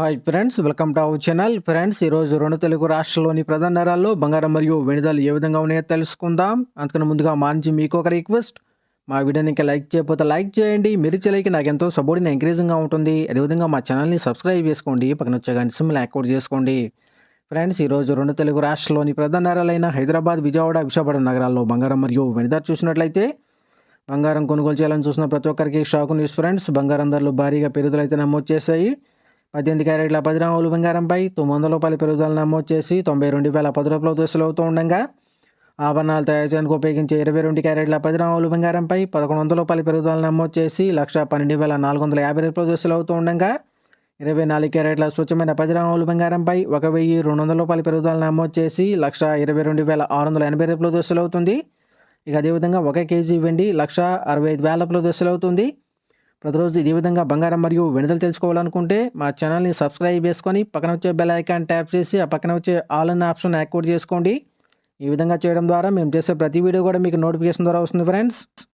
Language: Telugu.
Hi friends welcome to our channel friends ఈరోజు రెండు తెలుగు రాష్ట్రాల్లోని ప్రధాన నగరాల్లో బంగారం మరియు వెనుదలు ఏ విధంగా ఉన్నాయో తెలుసుకుందాం. అందుకని ముందుగా మా నుంచి మీకు ఒక రిక్వెస్ట్ మా వీడియోని ఇంకా లైక్ చేయకపోతే లైక్ చేయండి. మీరు చేయలేక నాకు ఎంతో సపోర్టింగ్ ఎంకరేజింగ్గా ఉంటుంది. అదేవిధంగా మా ఛానల్ని సబ్స్క్రైబ్ చేసుకోండి. పక్కన వచ్చే గంట సిమ్ యాక్టివేట్ చేసుకోండి. ఫ్రెండ్స్ ఈరోజు రెండు తెలుగు రాష్ట్రాల్లోని ప్రధాన నగరాలైన హైదరాబాద్ విజయవాడ విశాఖపట్నం నగరాల్లో బంగారం మరియు వెనుదలు చూసినట్లయితే బంగారం కొనుగోలు చేయాలని చూసిన ప్రతి ఒక్కరికి షాక్ న్యూస్ ఫ్రెండ్స్ బంగారం ధరలు భారీగా పెరుగుదల అయితే నమోదు చేశాయి. పద్దెనిమిది క్యారెట్ల పది గ్రాములు బంగారంపై తొమ్మిది వందల రూపాయల పెరుగుదల నమోదు చేసి తొంభై రెండు వేల పది రూపాయల దశలు అవుతూ ఉండగా ఆభరణాలు తయారు చేయడానికి ఉపయోగించే ఇరవై రెండు క్యారెట్ల పది గ్రాములు బంగారంపై పదకొండు వందల రూపాయల పెరుగుదల నమోదు చేసి లక్ష పన్నెండు వేల నాలుగు వందల యాభై రూపాయల దశలు అవుతూ ఉండగా ఇరవై నాలుగు క్యారెట్ల స్వచ్ఛమైన పది గ్రాములు బంగారంపై ఒక వెయ్యి రెండు వందల రూపాయల పెరుగుదల నమోదు చేసి లక్ష ఇరవై రెండు వేల ఆరు వందల ఎనభై రూపాయల దశలు అవుతుంది. ఇక అదేవిధంగా ఒక కేజీ వెండి లక్ష అరవై ఐదు వేల రూపాయల అవుతుంది ప్రతిరోజు ఇదే విధంగా బంగారం మరియు వెనుదలు తెలుసుకోవాలనుకుంటే మా ఛానల్ని సబ్స్క్రైబ్ చేసుకొని పక్కన వచ్చే బెల్ ఐకాన్ ట్యాప్ చేసి ఆ పక్కన వచ్చే ఆల్ అన్న ఆప్షన్ యాక్టివేట్ చేసుకోండి. ఈ విధంగా చేయడం ద్వారా మేము చేసే ప్రతి వీడియో కూడా మీకు నోటిఫికేషన్ ద్వారా వస్తుంది ఫ్రెండ్స్.